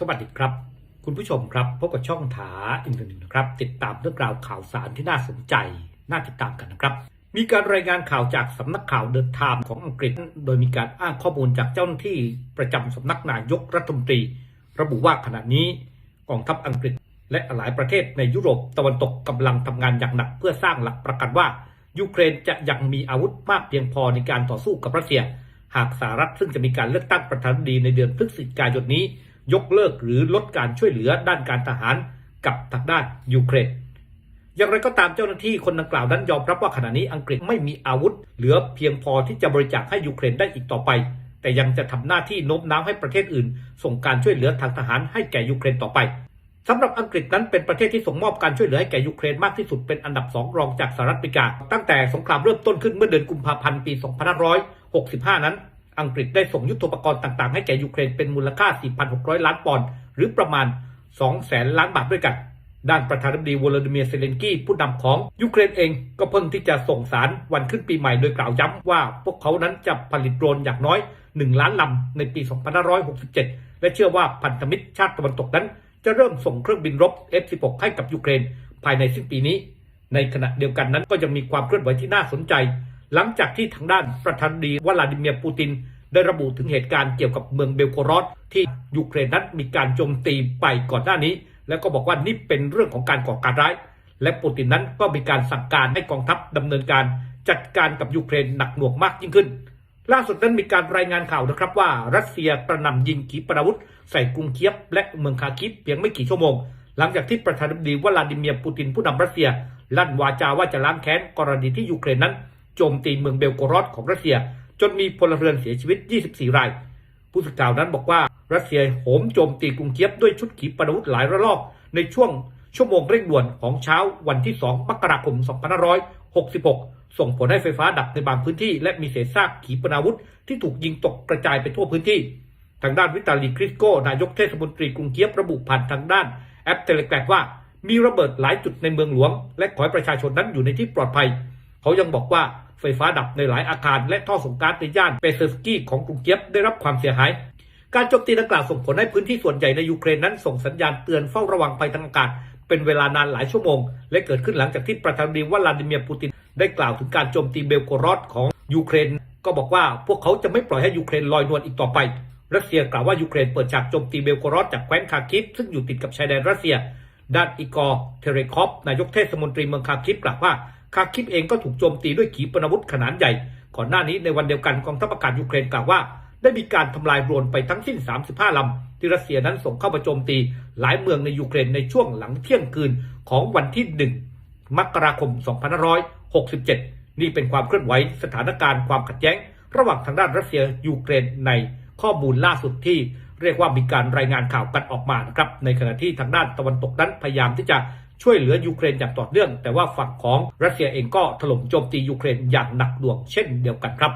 สวัสดีครับ คุณผู้ชมครับพบกับช่องถาอินเทอร์เน็ตนะครับ ติดตามเรื่องราวข่าวสารที่น่าสนใจ น่าติดตามกันนะครับ มีการรายงานข่าวจากสำนักข่าวเดินทามของอังกฤษ โดยมีการอ้างข้อมูลจากเจ้าหน้าที่ประจำสำนักนายกรัฐมนตรี ระบุว่าขณะนี้กองทัพอังกฤษ และหลายประเทศในยุโรปตะวันตกกำลังทำงานอย่างหนัก เพื่อสร้างหลักประกันว่ายูเครนจะยังมีอาวุธมากเพียงพอในการต่อสู้กับรัสเซีย หากสหรัฐซึ่งจะมีการเลือกตั้งประธานาธิบดีในเดือนพฤศจิกายนนี้ ยกเลิกหรือลดการช่วยเหลือด้านการทหารกับทางด้านยูเครน อย่างไรก็ตามเจ้าหน้าที่คนดังกล่าวนั้นยอมรับว่าขณะนี้อังกฤษไม่มีอาวุธ เหลือเพียงพอที่จะบริจาคให้ยูเครนได้อีกต่อไป แต่ยังจะทำหน้าที่โน้มน้าวให้ประเทศอื่น ส่งการช่วยเหลือทางทหารให้แก่ยูเครนต่อไปสำหรับอังกฤษนั้นเป็นประเทศที่ส่งมอบการช่วยเหลือให้แก่ยูเครนมากที่สุดเป็นอันดับสองรองจากสหรัฐอเมริกา ตั้งแต่สงครามเริ่มต้นขึ้นเมื่อเดือนกุมภาพันธ์ปี 2565 นั้น อังกฤษได้ส่งยุทโธปกรณ์ต่างๆ ให้แก่ยูเครนเป็นมูลค่า 4,600 ล้านปอนด์หรือประมาณ 200,000 ล้านบาทด้วยกัน ด้านประธานาธิบดีวลาดิเมียร์เซเลนกี้ผู้นำของยูเครนเองก็เพิ่งที่จะส่งสารวันขึ้นปีใหม่โดยกล่าวย้ำว่าพวกเขานั้นจะผลิตโดรนอย่างน้อย 1 ล้านลำในปี 2567 และเชื่อว่าพันธมิตรชาติตะวันตกนั้น จะเริ่มส่งเครื่องบินรบ F-16 ให้กับยูเครน ภายในสิ้นปีนี้ ในขณะเดียวกันนั้นก็ยังมีความเคลื่อนไหวที่น่าสนใจ หลังจากที่ทางด้านประธานาธิบดีวลาดิเมียร์ปูติน ได้ระบุถึงเหตุการณ์เกี่ยวกับเมืองเบลโกรอดที่ยูเครนนั้นมีการโจมตีไปก่อนหน้านี้ แล้วก็บอกว่านี่เป็นเรื่องของการก่อการร้าย และปูตินนั้นก็มีการสั่งการให้กองทัพดำเนินการจัดการกับยูเครนหนักหน่วงมากยิ่งขึ้น ล่าสุดนั้นมีการรายงานข่าวนะครับว่ารัสเซียกระหน่ำยิงขีปนาวุธ ใส่กรุงเคียบและเมืองคาคิฟเพียงไม่กี่ชั่วโมง หลังจากที่ประธานาธิบดีวลาดิเมียร์ปูตินผู้นำรัสเซียลั่นวาจาว่าจะล้างแค้นกรณีที่ยูเครนนั้น โจมตีเมืองเบลโกรอดของรัสเซีย จนมีพลเรือนเสียชีวิต 24 ราย ผู้สื่อข่าวนั้นบอกว่ารัสเซียโหมโจมตีกรุงเคียบด้วยชุดขีปนาวุธหลายระลอก ในช่วงชั่วโมงเร่งด่วนของเช้าวันที่ 2 มกราคม 2566 ส่งผลให้ไฟฟ้าดับในบางพื้นที่ และมีเศษซากขีปนาวุธที่ถูกยิงตกกระจายไปทั่วพื้นที่ ทางด้านวิตาลีคริสโก นายกเทศมนตรีกรุงเคียบระบุผ่านทางด้านแอปเทเลกราฟว่ามีระเบิดหลายจุดในเมืองหลวง และขอให้ประชาชนนั้นอยู่ในที่ปลอดภัย เขายังบอกว่า ไฟฟ้าดับในหลายอาคารและท่อส่งก๊าซในย่านเปเซอร์สกี้ของกรุงเคียบได้รับความเสียหายการโจมตีดังกล่าวส่งผลให้พื้นที่ส่วนใหญ่ในยูเครนนั้นส่งสัญญาณเตือนเฝ้าระวังภัยทางอากาศ เป็นเวลานานหลายชั่วโมง และเกิดขึ้นหลังจากที่ประธานาธิบดีวลาดิเมียร์ปูติน ได้กล่าวถึงการโจมตีเบลโกรอดของยูเครน ก็บอกว่าพวกเขาจะไม่ปล่อยให้ยูเครนลอยนวลอีกต่อไปรัสเซียกล่าวว่ายูเครนเปิดฉากโจมตีเบลโกรอดจากแคว้นคาคิฟซึ่งอยู่ติดกับชายแดนรัสเซีย ด้านอีกอร์เทเรคอฟนายกเทศมนตรีเมืองคาคิฟกล่าวว่า คาคิฟเองก็ถูกโจมตีด้วยขีปนาวุธขนาดใหญ่ ก่อนหน้านี้ในวันเดียวกันกองทัพอากาศยูเครนกล่าวว่า ได้มีการทำลายโดรนไปทั้งสิ้น 35 ลำ ที่รัสเซียนั้นส่งเข้ามาโจมตี หลายเมืองในยูเครนในช่วงหลังเที่ยงคืนของวันที่ 1 มกราคม 2567 นี่เป็นความเคลื่อนไหวสถานการณ์ความขัดแย้ง ระหว่างทางด้านรัสเซียยูเครนในข้อมูลล่าสุดที่เรียกว่ามีการรายงานข่าวกันออกมานะครับในขณะที่ทางด้านตะวันตกนั้นพยายามที่จะ ช่วยเหลือยูเครนอย่างต่อเนื่อง แต่ว่าฝั่งของรัสเซียเองก็ถล่มโจมตียูเครนอย่างหนักหน่วงเช่นเดียวกันครับ